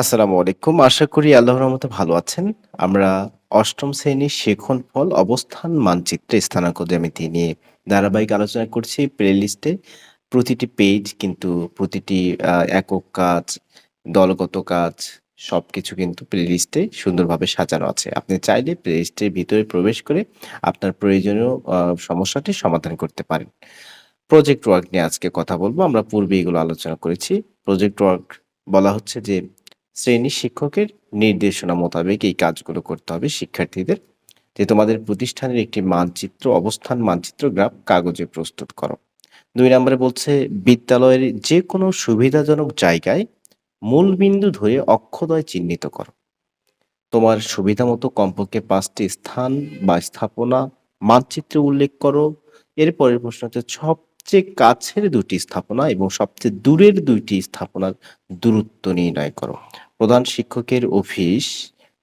আসসালামু আলাইকুম। আশা করি আল্লাহর রহমতে ভালো আছেন। আমরা অষ্টম শ্রেণির শেখন ফল অবস্থান মানচিত্রে স্থানাঙ্ক জ্যামিতি নিয়ে ধারাবাহিক আলোচনা করছি প্লেলিস্টে। প্রতিটি পেজ কিন্তু প্রতিটি একক কাজ, দলগত কাজ সবকিছু কিন্তু প্লেলিস্টে সুন্দরভাবে সাজানো আছে। আপনি চাইলে প্লেলিস্টের ভিতরে প্রবেশ করে আপনার প্রয়োজনীয় আ সমস্যাটির সমাধান করতে পারেন। প্রজেক্ট ওয়ার্ক নিয়ে আজকে কথা বলব আমরা পূর্বে এগুলো আলোচনা করেছি। প্রজেক্ট ওয়ার্ক বলা হচ্ছে যে শ্রেণি শিক্ষকের নির্দেশনা মোতাবেক এই কাজগুলো করতে হবে শিক্ষার্থীদের। যে তোমাদের প্রতিষ্ঠানের একটি মানচিত্র, অবস্থান মানচিত্র গ্রাফ কাগজে প্রস্তুত করো। দুই নম্বরে বলছে বিদ্যালয়ের যেকোনো সুবিধাজনক জায়গায় মূলবিন্দু ধরে অক্ষদয় চিহ্নিত করো। তোমার সুবিধামতো কমপক্ষে পাঁচটি স্থান বা স্থাপনা মানচিত্রে উল্লেখ করো। এর পরের প্রশ্ন হচ্ছে সবচেয়ে কাছের দুটি স্থাপনা এবং সবচেয়ে দূরের দুইটি স্থাপনার দূরত্ব নির্ণয় করো। প্রধান শিক্ষকের অফিস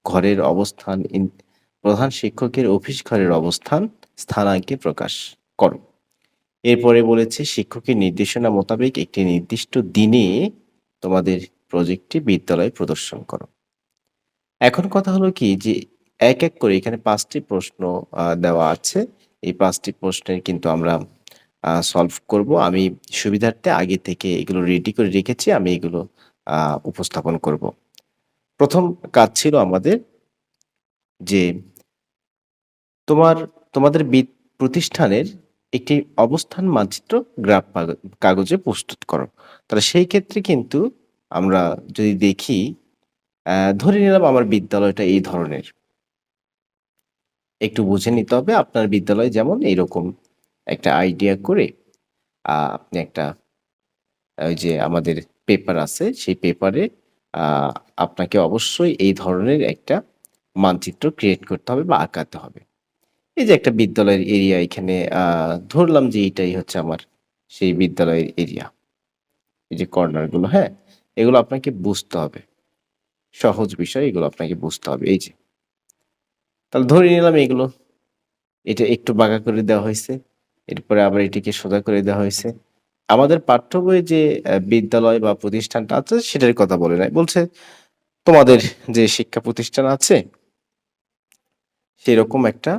ঘরের অবস্থান প্রধান শিক্ষকের অফিস ঘরের অবস্থান স্থানাঙ্কে প্রকাশ করো। এরপরে বলেছে শিক্ষকের নির্দেশনা মোতাবেক একটি নির্দিষ্ট দিনে তোমাদের প্রজেক্টটি বিদ্যালয়ে প্রদর্শন করো। এখন কথা হলো কি যে এক, এক করে এখানে পাঁচটি প্রশ্ন দেওয়া আছে। এই পাঁচটি প্রশ্নের কিন্তু আমরা সলভ করব। আমি সুবিধার্থে আগে থেকে এগুলো রেডি করে রেখেছি। আমি এগুলো উপস্থাপন করব। ১ম কাজ ছিল আমাদের যে তোমার, তোমাদের প্রতিষ্ঠানের একটি অবস্থান মানচিত্র গ্রাফ কাগজে প্রস্তুত করো। তাহলে সেই ক্ষেত্রে কিন্তু আমরা যদি দেখি ধরে নিলাম আমার বিদ্যালয়টা এই ধরনের। একটু বুঝে নিতে হবে, আপনার বিদ্যালয় যেমন এইরকম একটা আইডিয়া করে আপনি একটা, ওই যে আমাদের পেপার আছে, সেই পেপারে আপনাকে অবশ্যই এই ধরনের একটা মানচিত্র ক্রিয়েট করতে হবে বা আঁকাতে হবে। এই যে একটা বিদ্যালয়ের এরিয়া এখানে ধরলাম যে এটাই হচ্ছে আমার সেই বিদ্যালয়ের এরিয়া। এই যে কর্নারগুলো, হ্যাঁ? এগুলো আপনাকে বুঝতে হবে। সহজ বিষয় এগুলো আপনাকে বুঝতে হবে। এই যে। তাহলে ধরে নিলাম এগুলো। এটা একটু বাঁকা করে দেওয়া হয়েছে এরপরে আবার এটিকে সোজা করে দেওয়া হয়েছে। আমাদের পাঠ্য বইয়ে যে বিদ্যালয় বা প্রতিষ্ঠানটা আছে, সেটার কথা বলে নাই। বলছে, তোমাদের যে শিক্ষা প্রতিষ্ঠান আছে, সেরকম একটা,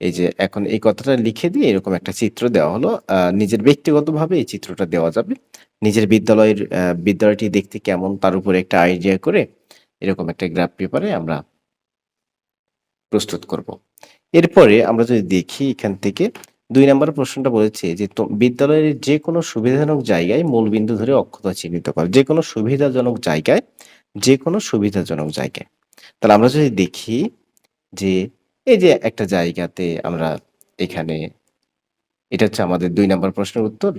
এই যে এখন এই কথাটা লিখে দিয়ে এরকম একটা চিত্র দেওয়া হলো। নিজের ব্যক্তিগতভাবে এই চিত্রটা দেওয়া যাবে। নিজের বিদ্যালয়ের বিদ্যালয়টি দেখতে কেমন, তার উপরে একটা আইডিয়া করে এরকম একটা গ্রাফ পেপারে আমরা প্রস্তুত করব। এরপরে আমরা যদি দেখি এখান থেকে ২ নাম্বার প্রশ্নটা বলেছে যে বিদ্যালয়ের যেকোনো সুবিধাজনক জায়গায় মূলবিন্দু ধরে অক্ষতা চিহ্নিত করো। যেকোনো সুবিধাজনক জায়গায়, যেকোনো সুবিধাজনক জায়গায়। তাহলে আমরা যদি দেখি যে এই যে একটা জায়গাতে আমরা এখানে, এটা হচ্ছে আমাদের দুই নাম্বার প্রশ্নের উত্তর।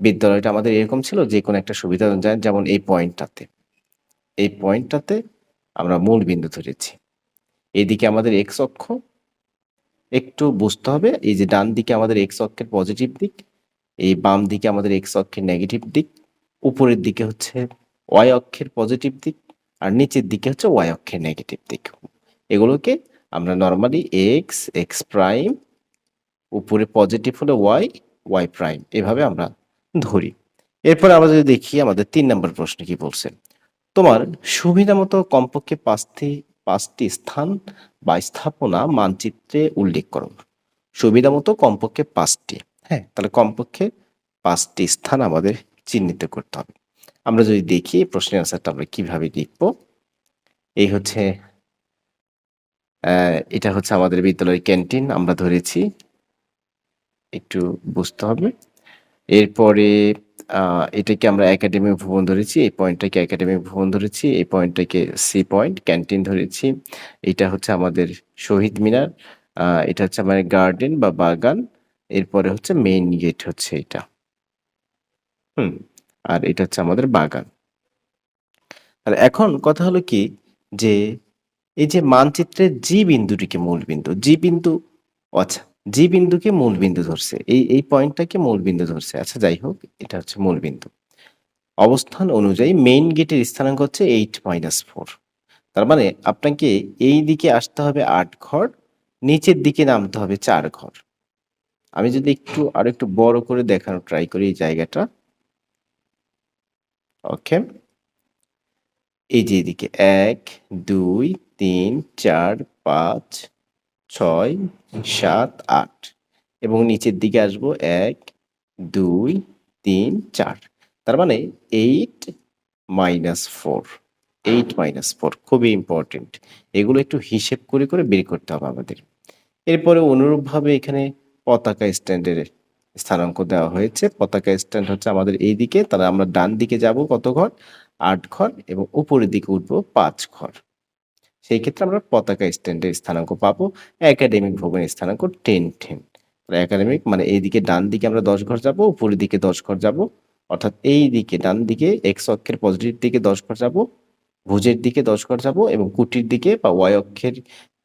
বিদ্যালয়টা আমাদের এরকম ছিল যে কোনো একটা সুবিধাজনক জায়গা, যেমন এই পয়েন্টটাতে। এই পয়েন্টটাতে আমরা মূল বিন্দু ধরেছি। এদিকে আমাদের এক্স অক্ষ। একটু বুঝতে হবে এই যে ডান দিকে আমাদের এক্স অক্ষের পজিটিভ দিক, এই বাম দিকে আমাদের এক্স অক্ষের নেগেটিভ দিক, উপরের দিকে হচ্ছে ওয়াই অক্ষের পজিটিভ দিক আর নিচের দিকে হচ্ছে ওয়াই অক্ষের নেগেটিভ দিক। এগুলোকে আমরা নর্মালি এক্স, এক্স প্রাইম উপরে পজিটিভ হলে ওয়াই, ওয়াই প্রাইম এভাবে আমরা ধরি। এরপরে আমরা যদি দেখি আমাদের তিন নম্বর প্রশ্নে কি বলছে? তোমার সুবিধা মতো কমপক্ষে ৫ টি ৫ টি স্থান বা স্থাপনা মানচিত্রে উল্লেখ করো। সুবিধামতো কমপক্ষে পাঁচটি হ্যাঁ? তাহলে কমপক্ষে পাঁচটি স্থান আমাদের চিহ্নিত করতে হবে। আমরা যদি দেখি প্রশ্নের অ্যান্সারটা আমরা কীভাবে লিখব? এই হচ্ছে এটা হচ্ছে আমাদের বিদ্যালয়ের ক্যান্টিন, আমরা ধরেছি। একটু বুঝতে হবে। এরপরে এটাকে আমরা একাডেমিক ভবন ধরেছি। এই পয়েন্টটাকে একাডেমিক ভবন ধরেছি। এই পয়েন্টটাকে সি পয়েন্ট, ক্যান্টিন ধরেছি। এটা হচ্ছে আমাদের শহীদ মিনার। এটা হচ্ছে আমাদের গার্ডেন বা বাগান। এরপরে হচ্ছে মেইন গেট হচ্ছে এটা। হুম? আর এটা হচ্ছে আমাদের বাগান। আর এখন কথা হলো কি, যে এই যে মানচিত্রের জি বিন্দুটিকে মূল বিন্দু। জি বিন্দু আচ্ছা জি বিন্দুকে মূল বিন্দু ধরছে। এই এই পয়েন্টটাকে মূল বিন্দু ধরছে। আচ্ছা যাই হোক এটা হচ্ছে মূল বিন্দু। অবস্থান অনুযায়ী মেইন গেটের স্থানাঙ্ক হচ্ছে 8-4 তার মানে আপনাকে এই দিকে আসতে হবে আট ঘর, নিচের দিকে নামতে হবে চার ঘর। আমি যদি একটু আর একটু বড় করে দেখানোর ট্রাই করি এই জায়গাটা। ওকে। এই যে এদিকে এক দুই তিন চার পাঁচ ছয়, সাত, আট। এবং নিচের দিকে আসব এক, দুই, তিন, চার। তার মানে eight minus four eight minus four খুবই ইম্পর্টেন্ট এগুলো একটু হিসেব করে করে বের করতে হবে আমাদের। এরপরে অনুরূপভাবে এখানে পতাকা স্ট্যান্ডের স্থানাঙ্ক দেওয়া হয়েছে। পতাকা স্ট্যান্ড হচ্ছে আমাদের এই দিকে তাহলে আমরা ডান দিকে যাব কত ঘর? আট ঘর এবং উপরের দিকে উঠবো পাঁচ ঘর। সেই ক্ষেত্রে আমরা পতাকা স্ট্যান্ডের স্থানাঙ্ক পাবো একাডেমিক ভবনের স্থানাঙ্ক টেন টেন একাডেমিক মানে এইদিকে ডান দিকে আমরা দশ ঘর যাব, উপরের দিকে দশ ঘর যাব। অর্থাৎ এই দিকে ডান দিকে এক্স অক্ষের পজিটিভ দিকে দশ ঘর যাব, ভুজের দিকে দশ ঘর যাব এবং কুটির দিকে বা ওয়াই অক্ষের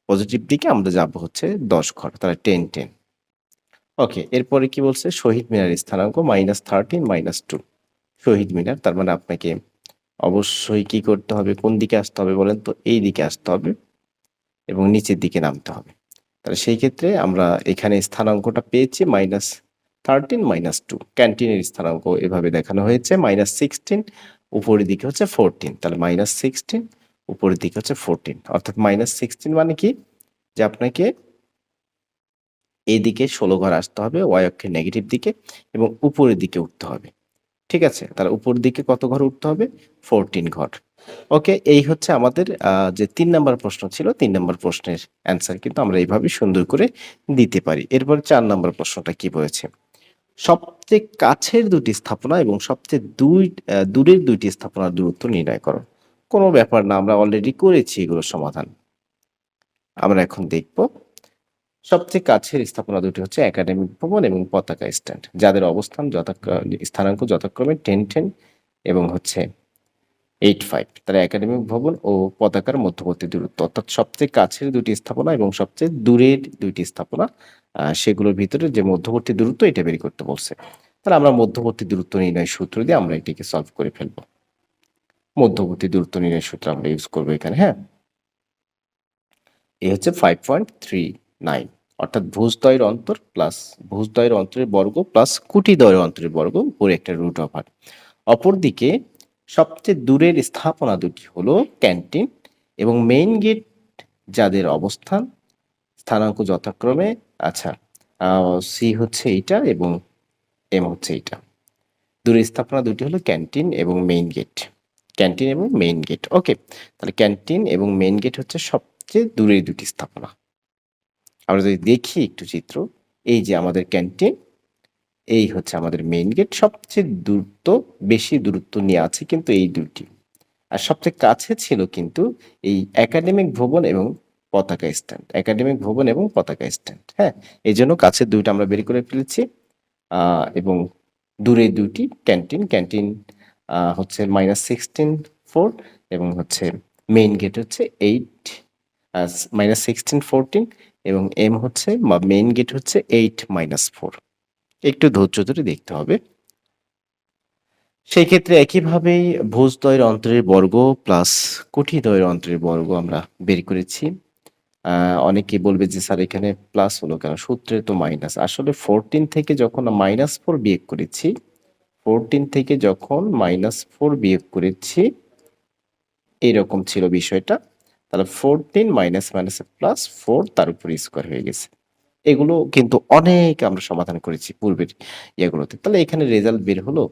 পজিটিভ দিকে আমরা যাব হচ্ছে দশ ঘর, তাহলে টেন টেন ওকে এরপরে কি বলছে? শহীদ মিনার স্থানাঙ্ক minus thirteen minus two Shaheed Minar, তার মানে আপনাকে অবশ্যই কি করতে হবে? কোন দিকে আসতে হবে বলেন তো? এই দিকে আসতে হবে এবং নিচের দিকে নামতে হবে। তাহলে সেই ক্ষেত্রে আমরা এখানে স্থানাঙ্কটা পেয়েছি মাইনাস থার্টিন মাইনাস টু ক্যান্টিনের স্থানাঙ্ক এভাবে দেখানো হয়েছে। মাইনাস সিক্সটিন উপরের দিকে হচ্ছে ফোরটিন তাহলে মাইনাস সিক্সটিন উপরের দিকে হচ্ছে ফোরটিন অর্থাৎ মাইনাস সিক্সটিন মানে কি? যে আপনাকে এদিকে ষোলো ঘর আসতে হবে ওয়াই অক্ষের নেগেটিভ দিকে এবং উপরের দিকে উঠতে হবে। ঠিক আছে, তাহলে উপর দিকে কত ঘর উঠতে হবে? ফোরটিন ঘর। ওকে এই হচ্ছে আমাদের যে তিন নম্বর প্রশ্ন ছিল, তিন নম্বর প্রশ্নের অ্যান্সার কিন্তু আমরা এইভাবে সুন্দর করে দিতে পারি। এরপর চার নম্বর প্রশ্নটা কি বলেছে? সবচেয়ে কাছের দুটি স্থাপনা এবং সবচেয়ে দুই দূরের দুইটি স্থাপনার দূরত্ব নির্ণয় করো। কোনো ব্যাপার না, আমরা অলরেডি করেছি এগুলোর সমাধান। আমরা এখন দেখব সবচেয়ে কাছের স্থাপনা দুটি হচ্ছে একাডেমিক ভবন এবং পতাকা স্ট্যান্ড, যাদের অবস্থান যথাক্রমে স্থানাঙ্ক যথাক্রমে টেন টেন এবং হচ্ছে এইট ফাইভ তারা একাডেমিক ভবন ও পতাকার মধ্যবর্তী দূরত্ব। অর্থাৎ সবচেয়ে কাছের দুটি স্থাপনা এবং সবচেয়ে দূরের দুইটি স্থাপনা সেগুলোর ভিতরে যে মধ্যবর্তী দূরত্ব এটা বের করতে বলছে। তাহলে আমরা মধ্যবর্তী দূরত্ব নির্ণয় সূত্র দিয়ে আমরা এটিকে সলভ করে ফেলব। মধ্যবর্তী দূরত্ব নির্ণয় সূত্র আমরা ইউজ করব এখানে হ্যাঁ? এই হচ্ছে ফাইভ পয়েন্ট থ্রি নাইন। অর্থাৎ ভুজদ্বয়ের অন্তর প্লাস ভুজদ্বয়ের অন্তরের বর্গ প্লাস কুটিদ্বয়ের অন্তরের বর্গ উপরে একটা রুট ওভার অপরদিকে সবচেয়ে দূরের স্থাপনা দুটি হলো ক্যান্টিন এবং মেইন গেট যাদের অবস্থান স্থানাঙ্ক যথাক্রমে আচ্ছা সি হচ্ছে এইটা এবং এম হচ্ছে এইটা। দূরের স্থাপনা দুটি হলো ক্যান্টিন এবং মেইন গেট ক্যান্টিন এবং মেইন গেট ওকে তাহলে ক্যান্টিন এবং মেইন গেট হচ্ছে সবচেয়ে দূরের দুটি স্থাপনা। আমরা যদি দেখি একটু চিত্র, এই যে আমাদের ক্যান্টিন এই হচ্ছে আমাদের মেইন গেট সবচেয়ে দূরত্ব, বেশি দূরত্ব নিয়ে আছে কিন্তু এই দুটি। আর সবচেয়ে কাছে ছিল কিন্তু এই একাডেমিক ভবন এবং পতাকা স্ট্যান্ড একাডেমিক ভবন এবং পতাকা স্ট্যান্ড হ্যাঁ? এই জন্য কাছের দুইটা আমরা বের করে ফেলেছি এবং দূরে দুটি ক্যান্টিন ক্যান্টিন হচ্ছে মাইনাস সিক্সটিন ফোর এবং হচ্ছে মেইন গেট হচ্ছে এইট মাইনাস সিক্সটিন ফোরটিন এবং এম হচ্ছে, বা মেইন গেট হচ্ছে এইট মাইনাস ফোর একটু ধৈর্য ধরে দেখতে হবে। সেই ক্ষেত্রে একইভাবেই ভোজদ্বয়ের অন্তরের বর্গ প্লাস কুঠিদ্বয়ের অন্তরের বর্গ আমরা বের করেছি। অনেকে বলবে যে স্যার, এখানে প্লাস হলো কেন? সূত্রে তো মাইনাস আসলে ফোরটিন থেকে যখন মাইনাস ফোর বিয়োগ করেছি ফোরটিন থেকে যখন মাইনাস ফোর বিয়োগ করেছি, এরকম ছিল বিষয়টা। তাহলে fourteen minus minus plus four তার উপর স্কোয়ার হয়ে গেছে। এগুলো কিন্তু অনেক আমরা সমাধান করেছি পূর্বের ইয়েগুলোতে। তাহলে এখানে রেজাল্ট বের হলো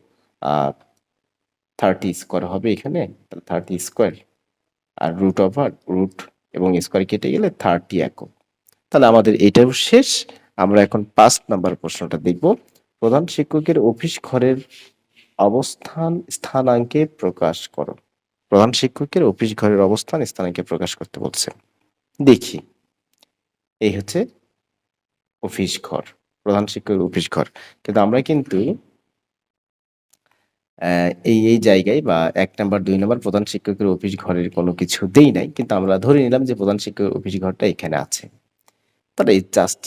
থার্টি স্কোয়ার হবে এখানে, তাহলে থার্টি স্কোয়ার আর রুট ওভার রুট এবং স্কোয়ার কেটে গেলে থার্টি একক। তাহলে আমাদের এটাও শেষ। আমরা এখন পাঁচ নাম্বার প্রশ্নটা দেখব। প্রধান শিক্ষকের অফিস ঘরের অবস্থান স্থানাঙ্কে প্রকাশ করো। প্রধান শিক্ষকের অফিস ঘরের অবস্থান স্থানাঙ্কে প্রকাশ করতে বলছে। দেখি। এই হচ্ছে অফিস ঘর, প্রধান শিক্ষকের অফিস ঘর। কিন্তু আমরা কিন্তু এই এই জায়গায় বা এক নাম্বার, দুই নাম্বার প্রধান শিক্ষকের অফিস ঘরের কোনো কিছু দেই নাই। কিন্তু আমরা ধরে নিলাম যে প্রধান শিক্ষকের অফিস ঘরটা এখানে আছে। তাহলে জাস্ট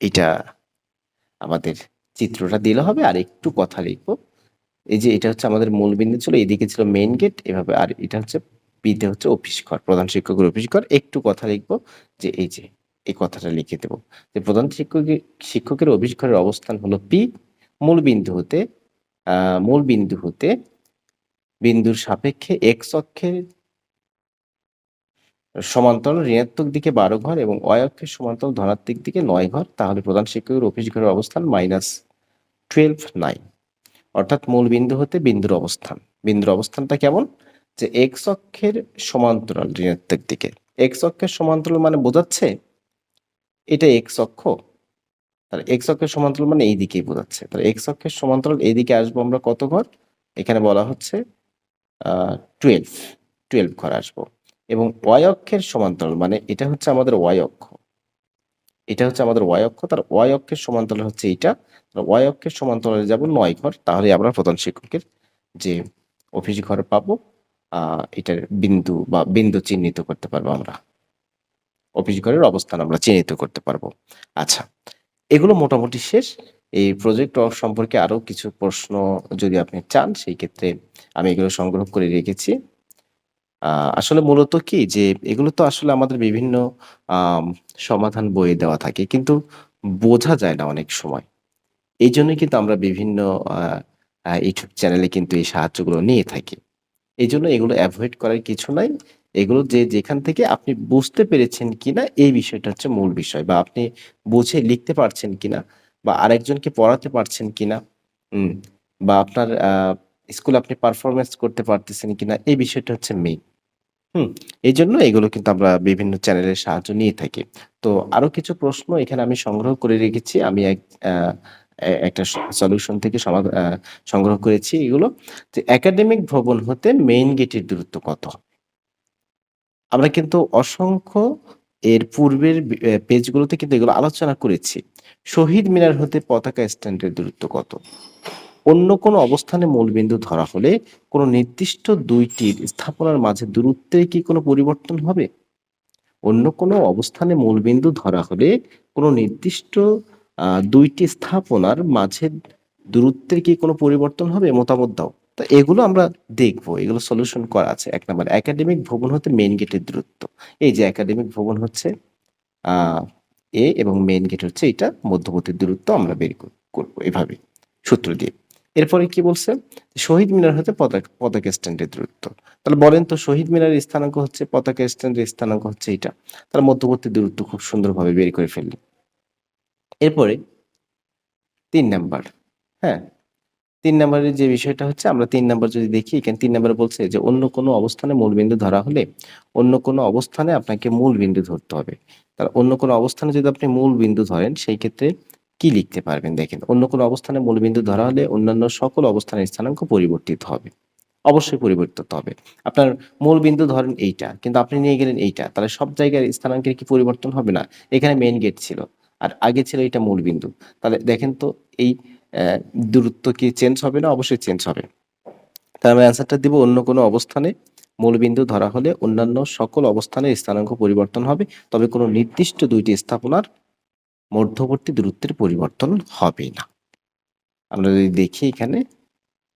এটা আমাদের চিত্রটা দিলে হবে। আর একটু কথা লিখব। এই যে এটা হচ্ছে আমাদের মূল বিন্দু ছিল, এদিকে ছিল মেইন গেট এভাবে আর এটা হচ্ছে বিতে হচ্ছে অফিস ঘর, প্রধান শিক্ষকের অফিস ঘর। একটু কথা লিখব যে এই যে এই কথাটা লিখে দেবো যে প্রধান শিক্ষকের শিক্ষকের অফিস ঘরের অবস্থান হলো পি মূল বিন্দু হতে মূল বিন্দু হতে বিন্দুর সাপেক্ষে এক্স অক্ষের সমান্তরাল ঋণাত্মক দিকে ১২ ঘর এবং ওয়াই অক্ষের সমান্তরাল ধনাত্মক দিকে নয় ঘর, তাহলে প্রধান শিক্ষকের অফিস ঘরের অবস্থান -12 9 অর্থাৎ মূল বিন্দু হতে বিন্দুর অবস্থান। বিন্দুর অবস্থানটা কেমন? যে এক্স অক্ষের সমান্তরাল ঋণাত্মক দিকে। এক্স অক্ষের সমান্তরাল মানে বোঝাচ্ছে এটা এক্স অক্ষ। তাহলে এক্স অক্ষের সমান্তরাল মানে এই দিকেই বোঝাচ্ছে। তাহলে এক্স অক্ষের সমান্তরাল এইদিকে আসব আমরা কত ঘর? এখানে বলা হচ্ছে 12 12 ঘর আসব। এবং ওয়াই অক্ষের সমান্তরাল মানে এটা হচ্ছে আমাদের ওয়াই অক্ষ। এটা হচ্ছে আমাদের ওয়াই অক্ষ। তার ওয়াই অক্ষের সমান্তরাল হচ্ছে এইটা। ওয়াই অক্ষের সমান্তরালে যাব নয় ঘর। তাহলে আমরা প্রধান শিক্ষকের যে অফিস ঘর পাবো এটার বিন্দু বা বিন্দু চিহ্নিত করতে পারব আমরা। অফিস ঘরের অবস্থান আমরা চিহ্নিত করতে পারব। আচ্ছা, এগুলো মোটামুটি শেষ। এই প্রজেক্ট ওয়ার্ক সম্পর্কে আরও কিছু প্রশ্ন যদি আপনি চান সেই ক্ষেত্রে আমি এগুলো সংগ্রহ করে রেখেছি। আসলে মূলত কি যে এগুলো তো আসলে আমাদের বিভিন্ন সমাধান বইয়ে দেওয়া থাকে। কিন্তু বোঝা যায় না অনেক সময়। এই জন্যই কিন্তু আমরা বিভিন্ন ইউটিউব চ্যানেলে কিন্তু এই সাহায্যগুলো নিয়ে থাকি। এই জন্য এগুলো অ্যাভয়েড করার কিছু নাই। এগুলো যে যেখান থেকে আপনি বুঝতে পেরেছেন কিনা, এই বিষয়টা হচ্ছে মূল বিষয়, বা আপনি বুঝে লিখতে পারছেন কিনা, বা আরেকজনকে পড়াতে পারছেন কিনা বা আপনার স্কুলে আপনি পারফরমেন্স করতে পারতেছেন কিনা, এই বিষয়টা হচ্ছে মেইন। হুম? এজন্য এগুলো কিন্তু আমরা বিভিন্ন চ্যানেলের সাহায্য নিয়ে থাকি। তো আরও কিছু প্রশ্ন এখানে আমি সংগ্রহ করে রেখেছি। আমি এক আ এ একটা স সলিউশন থেকে সমাধ আ সংগ্রহ করেছি এগুলো। যে একাডেমিক ভবন হতে মেইন গেটের দূরত্ব কত? আমরা কিন্তু অসংখ্য এর পূর্বের বি এ পেজগুলোতে কিন্তু এগুলো আলোচনা করেছি। শহীদ মিনার হতে পতাকা স্ট্যান্ডের দূরত্ব কত? অন্য কোনো অবস্থানে মূলবিন্দু ধরা হলে কোনো নির্দিষ্ট দুইটির স্থাপনার মাঝে দূরত্বের কি কোনো পরিবর্তন হবে? অন্য কোনো অবস্থানে মূলবিন্দু ধরা হলে কোনো নির্দিষ্ট দুইটি স্থাপনার মাঝে দূরত্বের কি কোনো পরিবর্তন হবে? মতামত দাও। তো এগুলো আমরা দেখব। এগুলো সলিউশন করা আছে। এক নাম্বার একাডেমিক ভবন হতে মেইন গেটের দূরত্ব। এই যে একাডেমিক ভবন হচ্ছে এ এবং মেইন গেট হচ্ছে এটা মধ্যবর্তী দূরত্ব আমরা বের কর করব এভাবে সূত্র দিয়ে। এরপরে কি বলছে? শহীদ মিনার হতে পতাকা পতাকা স্ট্যান্ডের দূরত্ব। তাহলে বলেন তো শহীদ মিনারের স্থানাঙ্ক হচ্ছে পতাকা স্ট্যান্ডের স্থানাঙ্ক হচ্ছে এইটা। তার মধ্যবর্তী দূরত্ব খুব সুন্দরভাবে বের করে ফেললেন। এরপরে তিন নাম্বার, হ্যাঁ? তিন নাম্বারের যে বিষয়টা হচ্ছে আমরা তিন নাম্বার যদি দেখি এখানে ৩ নাম্বারে বলছে যে অন্য কোনো অবস্থানে মূলবিন্দু ধরা হলে অন্য কোনো অবস্থানে আপনাকে মূল বিন্দু ধরতে হবে। তাহলে অন্য কোনো অবস্থানে যদি আপনি মূল বিন্দু ধরেন সেই ক্ষেত্রে কি লিখতে পারবেন দেখেন। অন্য কোনো অবস্থানে মূলবিন্দু ধরা হলে অন্যান্য সকল অবস্থানের স্থানাঙ্ক পরিবর্তিত হবে। অবশ্যই পরিবর্তিত হবে। আপনার মূল বিন্দু ধরেন এইটা। কিন্তু আপনি নিয়ে গেলেন এইটা। তাহলে সব জায়গার স্থানাঙ্কের কি পরিবর্তন হবে না? এখানে মেন গেট ছিল। আর আগে ছিল এটা মূল বিন্দু। তাহলে দেখেন তো এই দূরত্ব কি চেঞ্জ হবে না? অবশ্যই চেঞ্জ হবে। তাহলে আমি অ্যান্সারটা দিব, অন্য কোনো অবস্থানে মূলবিন্দু ধরা হলে অন্যান্য সকল অবস্থানের স্থানাঙ্ক পরিবর্তন হবে। তবে কোনো নির্দিষ্ট দুইটি স্থাপনার মধ্যবর্তী দূরত্বের পরিবর্তন হবে না। আমরা যদি দেখি এখানে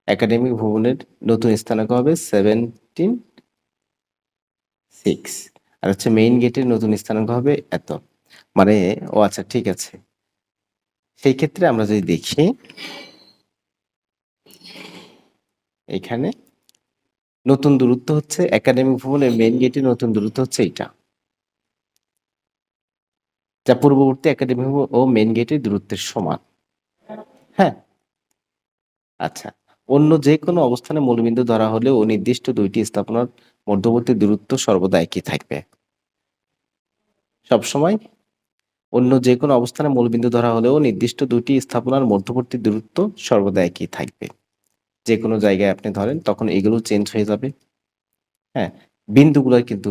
একাডেমিক ভবনের নতুন স্থানাঙ্ক হবে 17 6 আর হচ্ছে মেইন গেটের নতুন স্থানাঙ্ক হবে এত। মানে ও আচ্ছা ঠিক আছে। সেই ক্ষেত্রে আমরা যদি দেখি, এখানে নতুন দূরত্ব হচ্ছে একাডেমিক ভবনের মেইন গেটের নতুন দূরত্ব হচ্ছে এইটা। যা পূর্ববর্তী একাডেমি ও মেন গেটের দূরত্বের সমান। হ্যাঁ? আচ্ছা। অন্য যে কোনো অবস্থানে মূলবিন্দু ধরা হলেও নির্দিষ্ট দুইটি স্থাপনার মধ্যবর্তী দূরত্ব সর্বদা একই থাকবে। সবসময় অন্য যে কোনো অবস্থানে মূলবিন্দু ধরা হলেও নির্দিষ্ট ২ টি স্থাপনার মধ্যবর্তী দূরত্ব সর্বদা একই থাকবে। যে কোনো জায়গায় আপনি ধরেন, তখন এগুলো চেঞ্জ হয়ে যাবে। হ্যাঁ? বিন্দুগুলার কিন্তু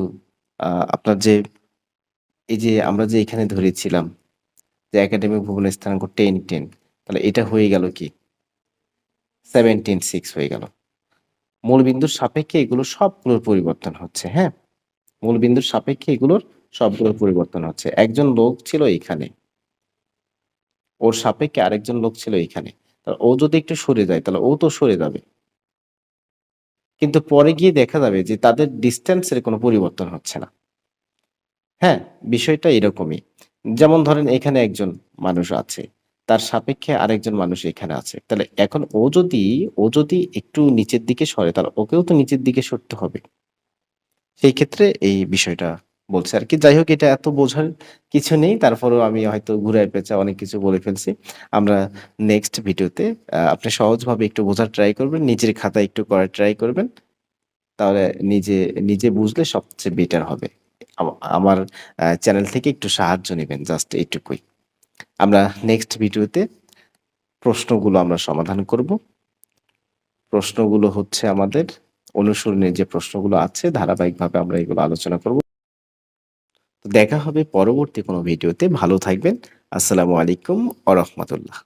আপনার যে এই যে আমরা যে এখানে ধরেছিলাম যে একাডেমিক ভবনের স্থানাঙ্ক টেন টেন তাহলে এটা হয়ে গেল কি? 17 6 হয়ে গেল। মূলবিন্দুর সাপেক্ষে এগুলো সবগুলোর পরিবর্তন হচ্ছে, হ্যাঁ? মূলবিন্দুর সাপেক্ষে এগুলোর সবগুলোর পরিবর্তন হচ্ছে। একজন লোক ছিল এইখানে। ওর সাপেক্ষে আরেকজন লোক ছিল। তাহলে ও যদি একটু সরে যায় তাহলে ও তো সরে যাবে। কিন্তু পরে গিয়ে দেখা যাবে যে তাদের ডিসট্যান্স এর কোনো পরিবর্তন হচ্ছে না। হ্যাঁ? বিষয়টা এরকমই। যেমন ধরেন এখানে একজন মানুষ আছে। তার সাপেক্ষে আরেকজন মানুষ এখানে আছে। তাহলে এখন ও যদি ও যদি একটু নিচের দিকে সরে তাহলে ওকেও তো নিচের দিকে সরতে হবে। সেই ক্ষেত্রে এই বিষয়টা বলছে আরকি। যাই হোক এটা এত বোঝার কিছু নেই। তারপরেও আমি হয়তো ঘুরায় পেঁচায় অনেক কিছু বলে ফেলছি। আমরা নেক্সট ভিডিওতে আপনি সহজভাবে একটু বোঝার ট্রাই করবেন। নিজের খাতায় একটু করার ট্রাই করবেন। তাহলে নিজে, নিজে বুঝলে সবচেয়ে বেটার হবে। আমা, আমার চ্যানেল থেকে একটু সাহায্য নিবেন জাস্ট এইটুকুই। আমরা নেক্সট ভিডিওতে প্রশ্নগুলো আমরা সমাধান করব। প্রশ্নগুলো হচ্ছে আমাদের অনুসরণের যে প্রশ্নগুলো আছে, ধারাবাহিকভাবে আমরা এগুলো আলোচনা করব। দেখা হবে পরবর্তী কোনো ভিডিওতে। ভালো থাকবেন। আসসালামু আলাইকুম ওয়া রাহমাতুল্লাহ।